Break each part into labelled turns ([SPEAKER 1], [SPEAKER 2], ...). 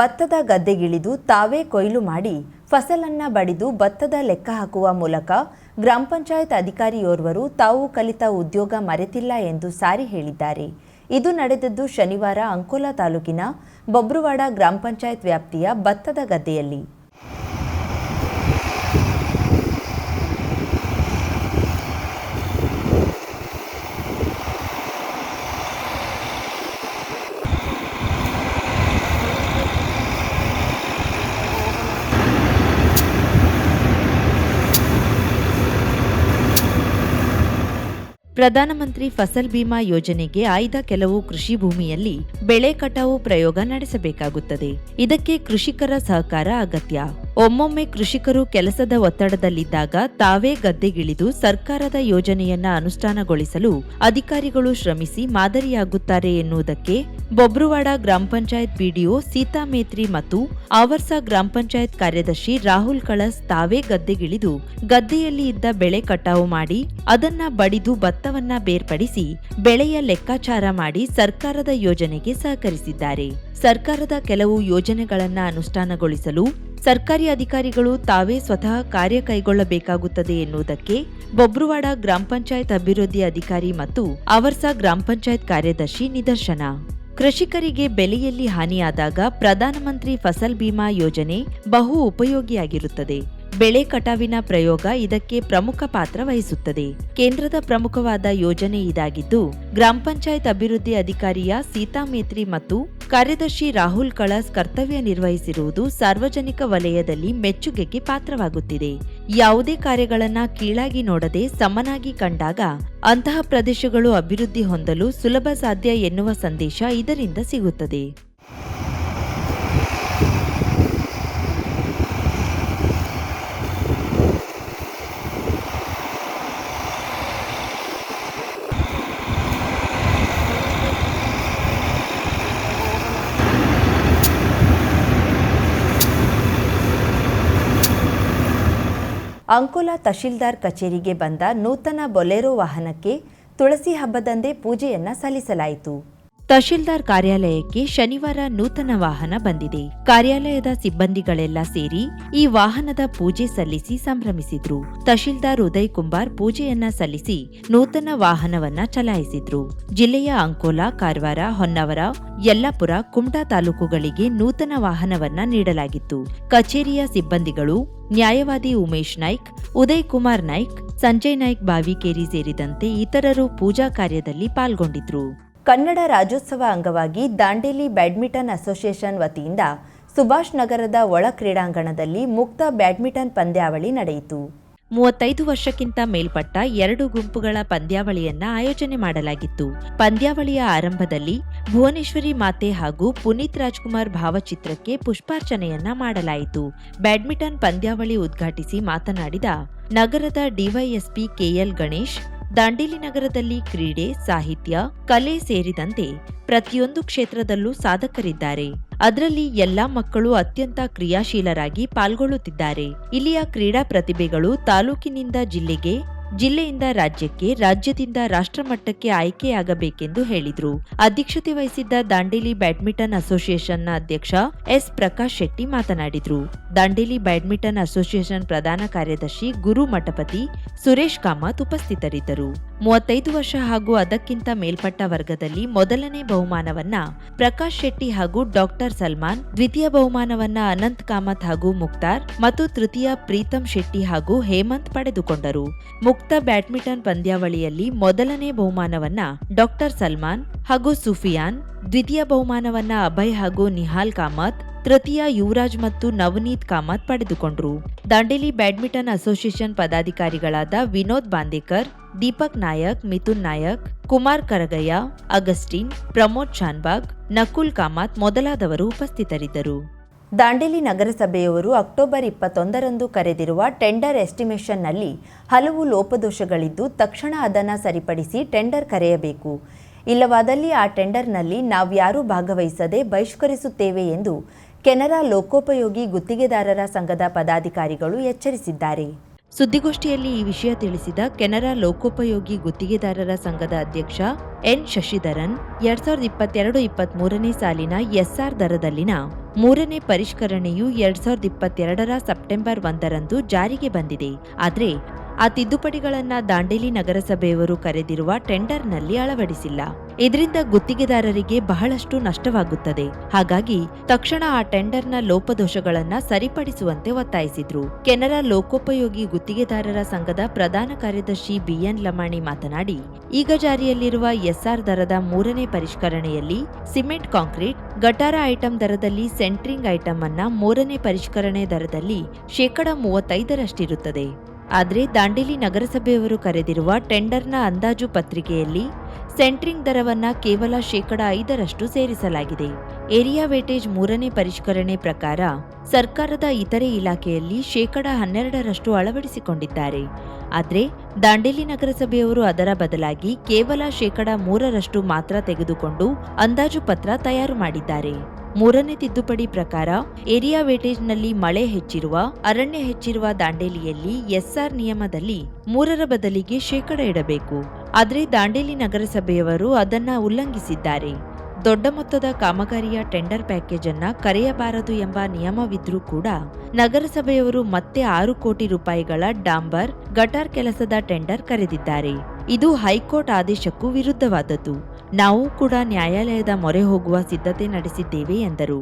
[SPEAKER 1] ಭತ್ತದ ಗದ್ದೆಗಿಳಿದು ತಾವೇ ಕೊಯ್ಲು ಮಾಡಿ ಫಸಲನ್ನ ಬಡಿದು ಭತ್ತದ ಲೆಕ್ಕ ಹಾಕುವ ಮೂಲಕ ಗ್ರಾಮ ಪಂಚಾಯತ್ ಅಧಿಕಾರಿಯೋರ್ವರು ತಾವು ಕಲಿತ ಉದ್ಯೋಗ ಮರೆತಿಲ್ಲ ಎಂದು ಸಾರಿ ಹೇಳಿದ್ದಾರೆ. ಇದು ನಡೆದದ್ದು ಶನಿವಾರ ಅಂಕೋಲಾ ತಾಲೂಕಿನ ಬೊಬ್ರುವಾಡ ಗ್ರಾಮ ಪಂಚಾಯತ್ ವ್ಯಾಪ್ತಿಯ ಭತ್ತದ ಗದ್ದೆಯಲ್ಲಿ. ಪ್ರಧಾನಮಂತ್ರಿ ಫಸಲ್ ಬಿಮಾ ಯೋಜನೆಗೆ ಆಯ್ದ ಕೆಲವು ಕೃಷಿ ಭೂಮಿಯಲ್ಲಿ ಬೆಳೆ ಕಟಾವು ಪ್ರಯೋಗ ನಡೆಸಬೇಕಾಗುತ್ತದೆ. ಇದಕ್ಕೆ ಕೃಷಿಕರ ಸಹಕಾರ ಅಗತ್ಯ. ಒಮ್ಮೊಮ್ಮೆ ಕೃಷಿಕರು ಕೆಲಸದ ಒತ್ತಡದಲ್ಲಿದ್ದಾಗ ತಾವೇ ಗದ್ದೆಗಿಳಿದು ಸರ್ಕಾರದ ಯೋಜನೆಯನ್ನ ಅನುಷ್ಠಾನಗೊಳಿಸಲು ಅಧಿಕಾರಿಗಳು ಶ್ರಮಿಸಿ ಮಾದರಿಯಾಗುತ್ತಾರೆ ಎನ್ನುವುದಕ್ಕೆ ಬೊಬ್ರುವಾಡ ಗ್ರಾಮ ಪಂಚಾಯತ್ ಬಿಡಿಒ ಸೀತಾ ಮೇತ್ರಿ ಮತ್ತು ಆವರ್ಸ ಗ್ರಾಮ ಪಂಚಾಯತ್ ಕಾರ್ಯದರ್ಶಿ ರಾಹುಲ್ ಕಳಸ್ ತಾವೇ ಗದ್ದೆಗಿಳಿದು ಗದ್ದೆಯಲ್ಲಿ ಇದ್ದ ಬೆಳೆ ಕಟಾವು ಮಾಡಿ ಅದನ್ನ ಬಡಿದು ಭತ್ತವನ್ನ ಬೇರ್ಪಡಿಸಿ ಬೆಳೆಯ ಲೆಕ್ಕಾಚಾರ ಮಾಡಿ ಸರ್ಕಾರದ ಯೋಜನೆಗೆ ಸಹಕರಿಸಿದ್ದಾರೆ. ಸರ್ಕಾರದ ಕೆಲವು ಯೋಜನೆಗಳನ್ನ ಅನುಷ್ಠಾನಗೊಳಿಸಲು ಸರ್ಕಾರಿ ಅಧಿಕಾರಿಗಳು ತಾವೇ ಸ್ವತಃ ಕಾರ್ಯ ಕೈಗೊಳ್ಳಬೇಕಾಗುತ್ತದೆ ಎನ್ನುವುದಕ್ಕೆ ಬೊಬ್ರುವಾಡ ಗ್ರಾಮ ಪಂಚಾಯತ್ ಅಭಿವೃದ್ಧಿ ಅಧಿಕಾರಿ ಮತ್ತು ಅವರ್ಸ ಗ್ರಾಮ ಪಂಚಾಯತ್ ಕಾರ್ಯದರ್ಶಿ ನಿದರ್ಶನ. ಕೃಷಿಕರಿಗೆ ಬೆಲೆಯಲ್ಲಿ ಹಾನಿಯಾದಾಗ ಪ್ರಧಾನಮಂತ್ರಿ ಫಸಲ್ ಬಿಮಾ ಯೋಜನೆ ಬಹು ಉಪಯೋಗಿಯಾಗಿರುತ್ತದೆ. ಬೆಳೆ ಕಟಾವಿನ ಪ್ರಯೋಗ ಇದಕ್ಕೆ ಪ್ರಮುಖ ಪಾತ್ರ ವಹಿಸುತ್ತದೆ. ಕೇಂದ್ರದ ಪ್ರಮುಖವಾದ ಯೋಜನೆ ಇದಾಗಿದ್ದು, ಗ್ರಾಮ ಪಂಚಾಯತ್ ಅಭಿವೃದ್ಧಿ ಅಧಿಕಾರಿಯ ಸೀತಾ ಮೇತ್ರಿ ಮತ್ತು ಕಾರ್ಯದರ್ಶಿ ರಾಹುಲ್ ಕಳಸ್ ಕರ್ತವ್ಯ ನಿರ್ವಹಿಸಿರುವುದು ಸಾರ್ವಜನಿಕ ವಲಯದಲ್ಲಿ ಮೆಚ್ಚುಗೆಗೆ ಪಾತ್ರವಾಗುತ್ತಿದೆ. ಯಾವುದೇ ಕಾರ್ಯಗಳನ್ನ ಕೀಳಾಗಿ ನೋಡದೆ ಸಮನಾಗಿ ಕಂಡಾಗ ಅಂತಹ ಪ್ರದೇಶಗಳು ಅಭಿವೃದ್ಧಿ ಹೊಂದಲು ಸುಲಭ ಸಾಧ್ಯ ಎನ್ನುವ ಸಂದೇಶ ಇದರಿಂದ ಸಿಗುತ್ತದೆ. ಅಂಕೋಲಾ ತಹಶೀಲ್ದಾರ್ ಕಚೇರಿಗೆ ಬಂದ ನೂತನ ಬೊಲೆರೋ ವಾಹನಕ್ಕೆ ತುಳಸಿ ಹಬ್ಬದಂದೇ ಪೂಜೆಯನ್ನ ಸಲ್ಲಿಸಲಾಯಿತು. ತಹಶೀಲ್ದಾರ್ ಕಾರ್ಯಾಲಯಕ್ಕೆ ಶನಿವಾರ ನೂತನ ವಾಹನ ಬಂದಿದೆ. ಕಾರ್ಯಾಲಯದ ಸಿಬ್ಬಂದಿಗಳೆಲ್ಲ ಸೇರಿ ಈ ವಾಹನದ ಪೂಜೆ ಸಲ್ಲಿಸಿ ಸಂಭ್ರಮಿಸಿದ್ರು. ತಹಶೀಲ್ದಾರ್ ಉದಯ್ ಕುಂಬಾರ್ ಪೂಜೆಯನ್ನ ಸಲ್ಲಿಸಿ ನೂತನ ವಾಹನವನ್ನ ಚಲಾಯಿಸಿದ್ರು. ಜಿಲ್ಲೆಯ ಅಂಕೋಲಾ, ಕಾರವಾರ, ಹೊನ್ನಾವರ, ಯಲ್ಲಾಪುರ, ಕುಮಟಾ ತಾಲೂಕುಗಳಿಗೆ ನೂತನ ವಾಹನವನ್ನ ನೀಡಲಾಗಿತ್ತು. ಕಚೇರಿಯ ಸಿಬ್ಬಂದಿಗಳು ನ್ಯಾಯವಾದಿ ಉಮೇಶ್ ನಾಯ್ಕ್, ಉದಯ್ ಕುಮಾರ್ ನಾಯ್ಕ್, ಸಂಜಯ್ ನಾಯ್ಕ್ ಬಾವಿಕೇರಿ ಸೇರಿದಂತೆ ಇತರರು ಪೂಜಾ ಕಾರ್ಯದಲ್ಲಿ ಪಾಲ್ಗೊಂಡಿದ್ರು. ಕನ್ನಡ ರಾಜ್ಯೋತ್ಸವ ಅಂಗವಾಗಿ ದಾಂಡೇಲಿ ಬ್ಯಾಡ್ಮಿಂಟನ್ ಅಸೋಸಿಯೇಷನ್ ವತಿಯಿಂದ ಸುಭಾಷ್ ನಗರದ ಒಳ ಕ್ರೀಡಾಂಗಣದಲ್ಲಿ ಮುಕ್ತ ಬ್ಯಾಡ್ಮಿಂಟನ್ ಪಂದ್ಯಾವಳಿ ನಡೆಯಿತು. ಮೂವತ್ತೈದು ವರ್ಷಕ್ಕಿಂತ ಮೇಲ್ಪಟ್ಟ ಎರಡು ಗುಂಪುಗಳ ಪಂದ್ಯಾವಳಿಯನ್ನ ಆಯೋಜನೆ ಮಾಡಲಾಗಿತ್ತು. ಪಂದ್ಯಾವಳಿಯ ಆರಂಭದಲ್ಲಿ ಭುವನೇಶ್ವರಿ ಮಾತೆ ಹಾಗೂ ಪುನೀತ್ ರಾಜ್ಕುಮಾರ್ ಭಾವಚಿತ್ರಕ್ಕೆ ಪುಷ್ಪಾರ್ಚನೆಯನ್ನ ಮಾಡಲಾಯಿತು. ಬ್ಯಾಡ್ಮಿಂಟನ್ ಪಂದ್ಯಾವಳಿ ಉದ್ಘಾಟಿಸಿ ಮಾತನಾಡಿದ ನಗರದ ಡಿವೈಎಸ್ಪಿ ಕೆಎಲ್ ಗಣೇಶ್ ದಾಂಡೇಲಿ ನಗರದಲ್ಲಿ ಕ್ರೀಡೆ, ಸಾಹಿತ್ಯ, ಕಲೆ ಸೇರಿದಂತೆ ಪ್ರತಿಯೊಂದು ಕ್ಷೇತ್ರದಲ್ಲೂ ಸಾಧಕರಿದ್ದಾರೆ. ಅದರಲ್ಲಿ ಎಲ್ಲಾ ಮಕ್ಕಳು ಅತ್ಯಂತ ಕ್ರಿಯಾಶೀಲರಾಗಿ ಪಾಲ್ಗೊಳ್ಳುತ್ತಿದ್ದಾರೆ. ಇಲ್ಲಿಯ ಕ್ರೀಡಾ ಪ್ರತಿಭೆಗಳು ತಾಲೂಕಿನಿಂದ ಜಿಲ್ಲೆಗೆ ಜಿಲ್ಲೆಯಿಂದ ರಾಜ್ಯಕ್ಕೆ ರಾಜ್ಯದಿಂದ ರಾಷ್ಟ್ರಮಟ್ಟಕ್ಕೆ ಆಯ್ಕೆಯಾಗಬೇಕೆಂದು ಹೇಳಿದರು. ಅಧ್ಯಕ್ಷತೆ ವಹಿಸಿದ್ದ ದಾಂಡೇಲಿ ಬ್ಯಾಡ್ಮಿಂಟನ್ ಅಸೋಸಿಯೇಷನ್ನ ಅಧ್ಯಕ್ಷ ಎಸ್. ಪ್ರಕಾಶ್ ಶೆಟ್ಟಿ ಮಾತನಾಡಿದರು. ದಾಂಡೇಲಿ ಬ್ಯಾಡ್ಮಿಂಟನ್ ಅಸೋಸಿಯೇಷನ್ ಪ್ರಧಾನ ಕಾರ್ಯದರ್ಶಿ, ಗುರು ಮಠಪತಿ ಸುರೇಶ್ ಕಾಮತ್ ಉಪಸ್ಥಿತರಿದ್ದರು. ಮೂವತ್ತೈದು ವರ್ಷ ಹಾಗೂ ಅದಕ್ಕಿಂತ ಮೇಲ್ಪಟ್ಟ ವರ್ಗದಲ್ಲಿ ಮೊದಲನೇ ಬಹುಮಾನವನ್ನ ಪ್ರಕಾಶ್ ಶೆಟ್ಟಿ ಹಾಗೂ ಡಾಕ್ಟರ್ ಸಲ್ಮಾನ್, ದ್ವಿತೀಯ ಬಹುಮಾನವನ್ನ ಅನಂತ್ ಕಾಮತ್ ಹಾಗೂ ಮುಕ್ತಾರ್ ಮತ್ತು ತೃತೀಯ ಪ್ರೀತಂ ಶೆಟ್ಟಿ ಹಾಗೂ ಹೇಮಂತ್ ಪಡೆದುಕೊಂಡರು. ಮುಕ್ತ ಬ್ಯಾಡ್ಮಿಂಟನ್ ಪಂದ್ಯಾವಳಿಯಲ್ಲಿ ಮೊದಲನೇ ಬಹುಮಾನವನ್ನ ಡಾಕ್ಟರ್ ಸಲ್ಮಾನ್ ಹಾಗೂ ಸುಫಿಯಾನ್, ದ್ವಿತೀಯ ಬಹುಮಾನವನ್ನ ಅಭಯ್ ಹಾಗೂ ನಿಹಾಲ್ ಕಾಮತ್, ತೃತೀಯ ಯುವರಾಜ್ ಮತ್ತು ನವನೀತ್ ಕಾಮತ್ ಪಡೆದುಕೊಂಡ್ರು. ದಾಂಡೇಲಿ ಬ್ಯಾಡ್ಮಿಂಟನ್ ಅಸೋಸಿಯೇಷನ್ ಪದಾಧಿಕಾರಿಗಳಾದ ವಿನೋದ್ ಬಾಂದೇಕರ್, ದೀಪಕ್ ನಾಯಕ್, ಮಿಥುನ್ ನಾಯಕ್, ಕುಮಾರ್ ಕರಗಯ್ಯ, ಅಗಸ್ಟಿನ್, ಪ್ರಮೋದ್ ಶಾನ್ಬಾಗ್, ನಕುಲ್ ಕಾಮತ್ ಮೊದಲಾದವರು ಉಪಸ್ಥಿತರಿದ್ದರು. ದಾಂಡೇಲಿ ನಗರಸಭೆಯವರು ಅಕ್ಟೋಬರ್ ಇಪ್ಪತ್ತೊಂದರಂದು ಕರೆದಿರುವ ಟೆಂಡರ್ ಎಸ್ಟಿಮೇಷನ್ನಲ್ಲಿ ಹಲವು ಲೋಪದೋಷಗಳಿದ್ದು, ತಕ್ಷಣ ಅದನ್ನು ಸರಿಪಡಿಸಿ ಟೆಂಡರ್ ಕರೆಯಬೇಕು. ಇಲ್ಲವಾದಲ್ಲಿ ಆ ಟೆಂಡರ್ನಲ್ಲಿ ನಾವ್ಯಾರೂ ಭಾಗವಹಿಸದೆ ಬಹಿಷ್ಕರಿಸುತ್ತೇವೆ ಎಂದು ಕೆನರಾ ಲೋಕೋಪಯೋಗಿ ಗುತ್ತಿಗೆದಾರರ ಸಂಘದ ಪದಾಧಿಕಾರಿಗಳು ಎಚ್ಚರಿಸಿದ್ದಾರೆ. ಸುದ್ದಿಗೋಷ್ಠಿಯಲ್ಲಿ ಈ ವಿಷಯ ತಿಳಿಸಿದ ಕೆನರಾ ಲೋಕೋಪಯೋಗಿ ಗುತ್ತಿಗೆದಾರರ ಸಂಘದ ಅಧ್ಯಕ್ಷ ಎನ್ ಶಶಿಧರನ್, ಎರಡ್ ಸಾವಿರದ ಇಪ್ಪತ್ತೆರಡು ಇಪ್ಪತ್ಮೂರನೇ ಸಾಲಿನ ಎಸ್ಆರ್ ದರದಲ್ಲಿನ ಮೂರನೇ ಪರಿಷ್ಕರಣೆಯು ಎರಡ್ ಸಾವಿರದ ಇಪ್ಪತ್ತೆರಡರ ಸೆಪ್ಟೆಂಬರ್ ಒಂದರಂದು ಜಾರಿಗೆ ಬಂದಿದೆ. ಆದರೆ, ಆ ತಿದ್ದುಪಡಿಗಳನ್ನು ದಾಂಡೇಲಿ ನಗರಸಭೆಯವರು ಕರೆದಿರುವ ಟೆಂಡರ್ನಲ್ಲಿ ಅಳವಡಿಸಿಲ್ಲ. ಇದರಿಂದ ಗುತ್ತಿಗೆದಾರರಿಗೆ ಬಹಳಷ್ಟು ನಷ್ಟವಾಗುತ್ತದೆ. ಹಾಗಾಗಿ ತಕ್ಷಣ ಆ ಟೆಂಡರ್ನ ಲೋಪದೋಷಗಳನ್ನು ಸರಿಪಡಿಸುವಂತೆ ಒತ್ತಾಯಿಸಿದ್ರು. ಕೆನರಾ ಲೋಕೋಪಯೋಗಿ ಗುತ್ತಿಗೆದಾರರ ಸಂಘದ ಪ್ರಧಾನ ಕಾರ್ಯದರ್ಶಿ ಬಿಎನ್ ಲಮಾಣಿ ಮಾತನಾಡಿ, ಈಗ ಜಾರಿಯಲ್ಲಿರುವ ಎಸ್ಆರ್ ದರದ ಮೂರನೇ ಪರಿಷ್ಕರಣೆಯಲ್ಲಿ ಸಿಮೆಂಟ್, ಕಾಂಕ್ರೀಟ್, ಗಟಾರ ಐಟಂ ದರದಲ್ಲಿ ಸೆಂಟ್ರಿಂಗ್ ಐಟಂ ಅನ್ನ ಮೂರನೇ ಪರಿಷ್ಕರಣೆ ದರದಲ್ಲಿ ಶೇಕಡ ಮೂವತ್ತೈದರಷ್ಟಿರುತ್ತದೆ. ಆದರೆ ದಾಂಡೇಲಿ ನಗರಸಭೆಯವರು ಕರೆದಿರುವ ಟೆಂಡರ್ನ ಅಂದಾಜು ಪತ್ರಿಕೆಯಲ್ಲಿ ಸೆಂಟ್ರಿಂಗ್ ದರವನ್ನು ಕೇವಲ ಶೇಕಡ ಐದರಷ್ಟು ಸೇರಿಸಲಾಗಿದೆ. ಏರಿಯಾ ವೇಟೇಜ್ ಮೂರನೇ ಪರಿಷ್ಕರಣೆ ಪ್ರಕಾರ ಸರ್ಕಾರದ ಇತರೆ ಇಲಾಖೆಯಲ್ಲಿ ಶೇಕಡ ಹನ್ನೆರಡರಷ್ಟು ಅಳವಡಿಸಿಕೊಂಡಿದ್ದಾರೆ. ಆದರೆ ದಾಂಡೇಲಿ ನಗರಸಭೆಯವರು ಅದರ ಬದಲಾಗಿ ಕೇವಲ ಶೇಕಡ ಮೂರರಷ್ಟು ಮಾತ್ರ ತೆಗೆದುಕೊಂಡು ಅಂದಾಜು ಪತ್ರ ತಯಾರು ಮಾಡಿದ್ದಾರೆ. ಮೂರನೇ ತಿದ್ದುಪಡಿ ಪ್ರಕಾರ ಏರಿಯಾ ವೇಟೇಜ್ನಲ್ಲಿ ಮಳೆ ಹೆಚ್ಚಿರುವ, ಅರಣ್ಯ ಹೆಚ್ಚಿರುವ ದಾಂಡೇಲಿಯಲ್ಲಿ ಎಸ್ಆರ್ ನಿಯಮದಲ್ಲಿ ಮೂರರ ಬದಲಿಗೆ ಶೇಕಡ ಇಡಬೇಕು. ಆದರೆ ದಾಂಡೇಲಿ ನಗರಸಭೆಯವರು ಅದನ್ನು ಉಲ್ಲಂಘಿಸಿದ್ದಾರೆ. ದೊಡ್ಡ ಮೊತ್ತದ ಕಾಮಗಾರಿಯ ಟೆಂಡರ್ ಪ್ಯಾಕೇಜ್ ಅನ್ನ ಕರೆಯಬಾರದು ಎಂಬ ನಿಯಮವಿದ್ರೂ ಕೂಡ ನಗರಸಭೆಯವರು ಮತ್ತೆ ಆರು ಕೋಟಿ ರೂಪಾಯಿಗಳ ಡಾಂಬರ್, ಗಟಾರ್ ಕೆಲಸದ ಟೆಂಡರ್ ಕರೆದಿದ್ದಾರೆ. ಇದು ಹೈಕೋರ್ಟ್ ಆದೇಶಕ್ಕೂ ವಿರುದ್ಧವಾದದ್ದು. ನಾವು ಕೂಡ ನ್ಯಾಯಾಲಯದ ಮೊರೆ ಹೋಗುವ ಸಿದ್ಧತೆ ನಡೆಸಿದ್ದೇವೆ ಎಂದರು.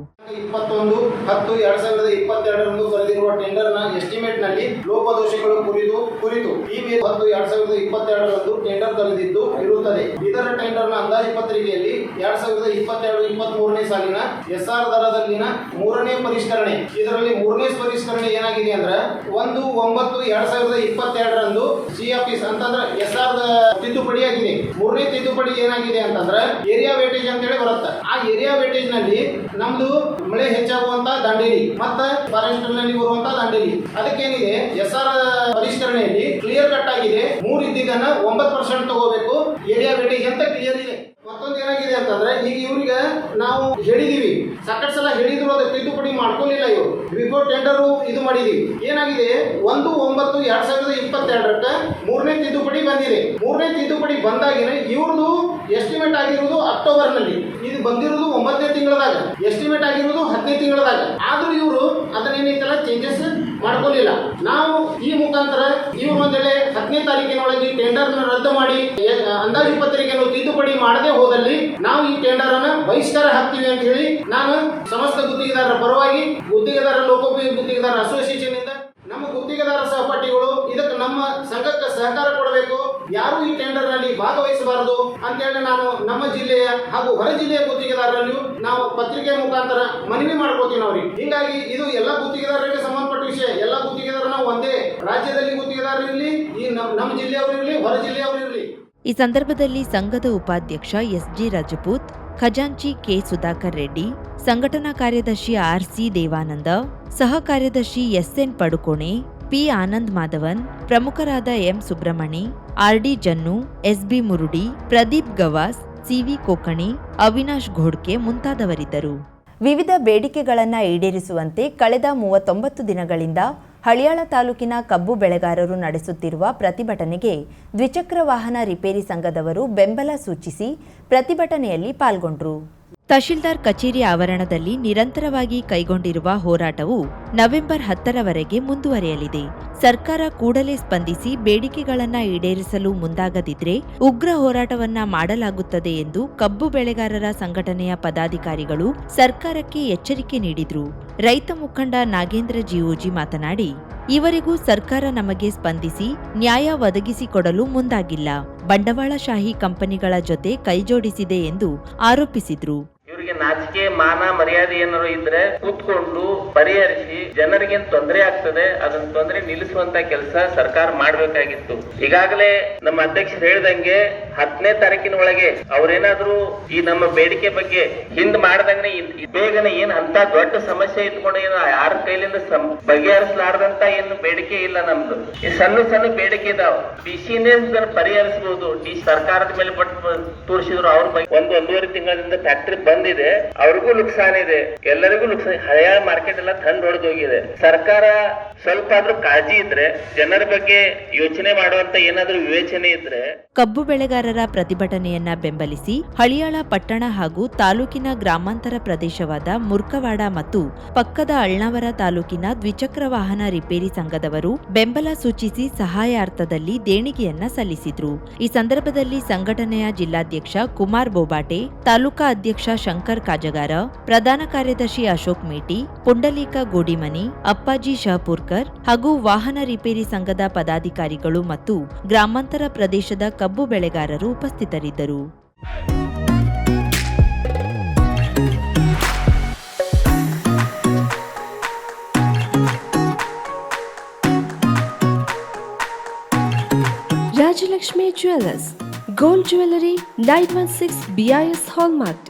[SPEAKER 2] ಟೆಂಡರ್ನ ಎಸ್ಟಿಮೇಟ್ನಲ್ಲಿ ಲೋಪದೋಷಗಳು ಕುರಿತು ಕುರಿತು ಬಿಬಿ ಹತ್ತು ಎರಡ್ ಸಾವಿರದ ಇಪ್ಪತ್ತೆರಡರಂದು ಟೆಂಡರ್ ಕರೆದಿದ್ದು ಇರುತ್ತದೆ. ಇದರ ಟೆಂಡರ್ನ ಅಂದಾಜು ಪತ್ರಿಕೆಯಲ್ಲಿ ಎರಡ್ ಸಾವಿರದ ಇಪ್ಪತ್ತೆರಡು ಇಪ್ಪತ್ತ್ ಮೂರನೇ ಸಾಲಿನ ಎಸ್ಆರ್ ದರದಲ್ಲಿನ ಮೂರನೇ ಪರಿಷ್ಕರಣೆ. ಇದರಲ್ಲಿ ಮೂರನೇ ಪರಿಷ್ಕರಣೆ ಏನಾಗಿದೆ ಅಂದ್ರೆ ಒಂದು ಒಂಬತ್ತು ಎರಡ್ ಸಾವಿರದ ಇಪ್ಪತ್ತೆರಡರಂದು ಸಿ ಆಫೀಸ್ ಅಂತಂದ್ರೆ ಎಸ್ ಆರ್ ತಿದ್ದುಪಡಿ ಆಗಿದೆ. ಮೂರನೇ ತಿದ್ದುಪಡಿ ಏನಾಗಿದೆ ಅಂತಂದ್ರೆ ಏರಿಯಾ ವೇಟೇಜ್ ಅಂತ ಹೇಳಿ ಬರುತ್ತೆ. ಆ ಏರಿಯಾ ವೇಟೇಜ್ನಲ್ಲಿ ನಮ್ದು ಮಳೆ ಹೆಚ್ಚಾಗುವಂತ ದಾಂಡೇಲಿ ಮತ್ತೆ ಫಾರೆಸ್ಟ್ನಲ್ಲಿ ಬರುವಂತ ದಾಂಡೇಲಿ ಅದಕ್ಕೇನಿದೆ? ಎಸ್ ಆರ್ ಪರಿಷ್ಕರಣೆಯಲ್ಲಿ ಕ್ಲಿಯರ್ ಕಟ್ ಆಗಿದೆ. ಮೂರು ಇದ್ದಿದ್ದನ್ನ ಒಂಬತ್ತು ಪರ್ಸೆಂಟ್ ತಗೋಬೇಕು. ಏರಿಯಾ ವೇಟೇಜ್ ಅಂತ ಕ್ಲಿಯರ್ ಇದೆ? ಮತ್ತೊಂದು ಏನಾಗಿದೆ ಅಂತಂದ್ರೆ, ಈಗ ಇವ್ರಿಗೆ ನಾವು ಹೇಳಿದೀವಿ ಸಾಕಷ್ಟು ಸಲ ಹೇಳಿದ್ರು ಅದಕ್ಕೆ ತಿದ್ದುಪಡಿ ಮಾಡ್ಕೊಳ್ಳಿಲ್ಲ ಇವರು. ಬಿಫೋರ್ ಟೆಂಡರ್ ಇದು ಮಾಡಿದೀವಿ. ಏನಾಗಿದೆ? ಒಂದು, ಒಂಬತ್ತು, ಎರಡ್ ಸಾವಿರದ ಇಪ್ಪತ್ತೆರಡಕ್ಕೆ ಮೂರನೇ ತಿದ್ದುಪಡಿ ಬಂದಿದೆ. ಮೂರನೇ ತಿದ್ದುಪಡಿ ಬಂದಾಗಿನ ಇವ್ರದ್ದು ಎಸ್ಟಿಮೇಟ್ ಆಗಿರೋದು ಅಕ್ಟೋಬರ್ನಲ್ಲಿ. ಇದು ಬಂದಿರೋದು ಒಂಬತ್ತನೇ ತಿಂಗಳದಾಗ. ಎಸ್ಟಿಮೇಟ್ ಆಗಿರೋದು ಹತ್ತನೇ ತಿಂಗಳದಾಗ. ಆದ್ರೂ ಇವರು ಅದನ್ನೇನೈತಲ್ಲ ಚೇಂಜಸ್ ಮಾಡ್ಕೊಳ್ಳಿಲ್ಲ ನಾವು ಈ ಮುಖಾಂತರ ಈ ಒಂದ್ ವೇಳೆ ಹತ್ತನೇ ತಾರೀಕಿನೊಳಗೆ ಟೆಂಡರ್ ರದ್ದು ಮಾಡಿ ಅಂದಾಜು ಪತ್ರಿಕೆಯನ್ನು ತಿದ್ದುಪಡಿ ಮಾಡದೆ ಹೋದಲ್ಲಿ ನಾವು ಈ ಟೆಂಡರ್ ಅನ್ನ ಬಹಿಷ್ಕಾರ ಹಾಕ್ತೀವಿ ಅಂತ ಹೇಳಿ ನಾನು ಸಮಸ್ತ ಗುತ್ತಿಗೆದಾರರ ಪರವಾಗಿ, ಗುತ್ತಿಗೆದಾರ ಲೋಕೋಪಯೋಗಿ ಗುತ್ತಿಗೆದಾರ ಅಸೋಸಿಯೇಷನ್ ಇಂದ ನಮ್ಮ ಗುತ್ತಿಗೆದಾರ ಸಹಪಾಠಿಗಳು, ಇದಕ್ಕೆ ನಮ್ಮ ಸಂಘಕ್ಕೆ ಸಹಕಾರ ಕೊಡಬೇಕು. ಯಾರು ಈ ಟೆಂಡರ್ನಲ್ಲಿ ಭಾಗವಹಿಸಬಾರದು ಅಂತೇಳಿ ನಾನು ನಮ್ಮ ಜಿಲ್ಲೆಯ ಹಾಗೂ ಹೊರ ಜಿಲ್ಲೆಯ ಗುತ್ತಿಗೆದಾರರಲ್ಲಿಯೂ ನಾವು ಪತ್ರಿಕೆ ಮುಖಾಂತರ ಮನವಿ ಮಾಡ್ಕೋತೀವಿ ನಾವ್ರಿ ಹೀಗಾಗಿ ಇದು ಎಲ್ಲ ಗುತ್ತಿಗೆದಾರರಿಗೆ ಸಂಬಂಧಪಟ್ಟ ವಿಷಯ, ಎಲ್ಲ ಗುತ್ತಿಗೆದಾರನ ಒಂದೇ. ರಾಜ್ಯದಲ್ಲಿ ಗುತ್ತಿಗೆದಾರರಿರಲಿ ಈ ನಮ್ಮ ಜಿಲ್ಲೆಯವರಿರಲಿ ಹೊರ ಜಿಲ್ಲೆಯವರಿರಲಿ
[SPEAKER 1] ಈ ಸಂದರ್ಭದಲ್ಲಿ ಸಂಘದ ಉಪಾಧ್ಯಕ್ಷ ಎಸ್ ಜಿ ರಜಪೂತ್, ಖಜಾಂಚಿ ಕೆ. ಸುಧಾಕರ್ ರೆಡ್ಡಿ, ಸಂಘಟನಾ ಕಾರ್ಯದರ್ಶಿ ಆರ್ ಸಿ ದೇವಾನಂದ ಸಹ ಕಾರ್ಯದರ್ಶಿ ಎಸ್ಎನ್ ಪಡುಕೋಣೆ, ಪಿ. ಆನಂದ್ ಮಾಧವನ್, ಪ್ರಮುಖರಾದ M. Subrahmani R D Jannu, SB Murudi, Pradeep Gawas, CV Kokani, Avinash Ghodke ಮುಂತಾದವರಿದ್ದರು. ವಿವಿಧ ಬೇಡಿಕೆಗಳನ್ನು ಈಡೇರಿಸುವಂತೆ ಕಳೆದ ಮೂವತ್ತೊಂಬತ್ತು ದಿನಗಳಿಂದ ಹಳಿಯಾಳ ತಾಲೂಕಿನ ಕಬ್ಬು ಬೆಳೆಗಾರರು ನಡೆಸುತ್ತಿರುವ ಪ್ರತಿಭಟನೆಗೆ ದ್ವಿಚಕ್ರ ವಾಹನ ರಿಪೇರಿ ಸಂಘದವರು ಬೆಂಬಲ ಸೂಚಿಸಿ ಪ್ರತಿಭಟನೆಯಲ್ಲಿ ಪಾಲ್ಗೊಂಡ್ರು. ತಹಶೀಲ್ದಾರ್ ಕಚೇರಿ ಆವರಣದಲ್ಲಿ ನಿರಂತರವಾಗಿ ಕೈಗೊಂಡಿರುವ ಹೋರಾಟವು ನವೆಂಬರ್ ಹತ್ತರವರೆಗೆ ಮುಂದುವರೆಯಲಿದೆ. ಸರ್ಕಾರ ಕೂಡಲೇ ಸ್ಪಂದಿಸಿ ಬೇಡಿಕೆಗಳನ್ನ ಈಡೇರಿಸಲು ಮುಂದಾಗದಿದ್ರೆ ಉಗ್ರ ಹೋರಾಟವನ್ನ ಮಾಡಲಾಗುತ್ತದೆ ಎಂದು ಕಬ್ಬು ಬೆಳೆಗಾರರ ಸಂಘಟನೆಯ ಪದಾಧಿಕಾರಿಗಳು ಸರ್ಕಾರಕ್ಕೆ ಎಚ್ಚರಿಕೆ ನೀಡಿದ್ರು. ರೈತ ಮುಖಂಡ ನಾಗೇಂದ್ರ ಜಿಯೋಜಿ ಮಾತನಾಡಿ, ಇವರೆಗೂ ಸರ್ಕಾರ ನಮಗೆ ಸ್ಪಂದಿಸಿ ನ್ಯಾಯ ಒದಗಿಸಿಕೊಡಲು ಮುಂದಾಗಿಲ್ಲ. ಬಂಡವಾಳಶಾಹಿ ಕಂಪನಿಗಳ ಜೊತೆ ಕೈಜೋಡಿಸಿದೆ ಎಂದು ಆರೋಪಿಸಿದ್ರು.
[SPEAKER 3] ಇವರಿಗೆ ನಾಚಿಕೆ, ಮಾನ, ಮರ್ಯಾದೆ ಏನಾರು ಇದ್ರೆ ಕೂತ್ಕೊಂಡು ಪರಿಹರಿಸಿ ಜನರಿಗೆ ತೊಂದರೆ ಆಗ್ತದೆ ಅದನ್ನ ತೊಂದರೆ ನಿಲ್ಲಿಸುವಂತ ಕೆಲಸ ಸರ್ಕಾರ ಮಾಡ್ಬೇಕಾಗಿತ್ತು. ಈಗಾಗಲೇ ನಮ್ಮ ಅಧ್ಯಕ್ಷರು ಹೇಳ್ದಂಗೆ ಹತ್ತನೇ ತಾರೀಕಿನ ಒಳಗೆ ಅವ್ರೇನಾದ್ರೂ ಈ ನಮ್ಮ ಬೇಡಿಕೆ ಬಗ್ಗೆ ಹಿಂದ್ ಮಾಡ್ದಂಗೆ ಬೇಗನೆ ಏನ್ ಅಂತ ದೊಡ್ಡ ಸಮಸ್ಯೆ ಇಟ್ಕೊಂಡು ಏನು ಯಾರ ಕೈಲಿಂದ ಬಗೆಹರಿಸಲಾರ್ದಂತ ಏನು ಬೇಡಿಕೆ ಇಲ್ಲ ನಮ್ದು. ಈ ಸಣ್ಣ ಸಣ್ಣ ಬೇಡಿಕೆ ಇದಾವ. ಡಿಸಿನೇ ಪರಿಹರಿಸಬಹುದು ಈ ಸರ್ಕಾರದ ಮೇಲೆ ಪಟ್ಟು ತೋರಿಸಿದ್ರು ಅವ್ರ ಬಗ್ಗೆ ಒಂದು ಒಂದೂವರೆ ತಿಂಗಳಿಂದ ಫ್ಯಾಕ್ಟರಿ ಬಂದಿದೆ, ಅವ್ರಿಗೂ ನುಕ್ಸಾನ್ ಇದೆ. ಎಲ್ಲರಿಗೂ ನುಕ್ಸಾನ್ ಹಳೆಯ ಮಾರ್ಕೆಟ್ ಎಲ್ಲ ತಂದು ಹೊಡೆದು ಹೋಗಿದೆ. ಸರ್ಕಾರ ಸ್ವಲ್ಪ ಆದ್ರೂ ಕಾಳಜಿ ಇದ್ರೆ, ಜನರ ಬಗ್ಗೆ ಯೋಚನೆ ಮಾಡುವಂತ ಏನಾದ್ರೂ ವಿವೇಚನೆ ಇದ್ರೆ,
[SPEAKER 1] ಕಬ್ಬು ಬೆಳೆಗಾರರ ಪ್ರತಿಭಟನೆಯನ್ನ ಬೆಂಬಲಿಸಿ ಹಳಿಯಾಳ ಪಟ್ಟಣ ಹಾಗೂ ತಾಲೂಕಿನ ಗ್ರಾಮಾಂತರ ಪ್ರದೇಶವಾದ ಮುರ್ಕವಾಡ ಮತ್ತು ಪಕ್ಕದ ಅಳ್ನಾವರ ತಾಲೂಕಿನ ದ್ವಿಚಕ್ರ ವಾಹನ ರಿಪೇರಿ ಸಂಘದವರು ಬೆಂಬಲ ಸೂಚಿಸಿ ಸಹಾಯಾರ್ಥದಲ್ಲಿ ದೇಣಿಗೆಯನ್ನ ಸಲ್ಲಿಸಿದ್ರು. ಈ ಸಂದರ್ಭದಲ್ಲಿ ಸಂಘಟನೆಯ ಜಿಲ್ಲಾಧ್ಯಕ್ಷ ಕುಮಾರ್ ಬೋಬಾಟೆ, ತಾಲೂಕಾ ಅಧ್ಯಕ್ಷ ಶಂಕರ್ ಕಾಜಗಾರ ಪ್ರಧಾನ ಕಾರ್ಯದರ್ಶಿ ಅಶೋಕ್ ಮೇಟಿ ಪುಂಡಲೀಕ ಗೋಡಿಮನಿ ಅಪ್ಪಾಜಿ ಶಹಪುರ್ಕರ್ ಹಾಗೂ ವಾಹನ ರಿಪೇರಿ ಸಂಘದ ಪದಾಧಿಕಾರಿಗಳು ಮತ್ತು ಗ್ರಾಮಾಂತರ ಪ್ರದೇಶದ ಕಬ್ಬು ಬೆಳೆಗಾರರು ಉಪಸ್ಥಿತರಿದ್ದರು.
[SPEAKER 4] Rajalakshmi Jewelers, Gold Jewelry 916 BIS Hallmark,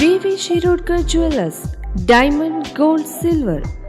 [SPEAKER 4] VV Shirodkar jewellers diamond gold silver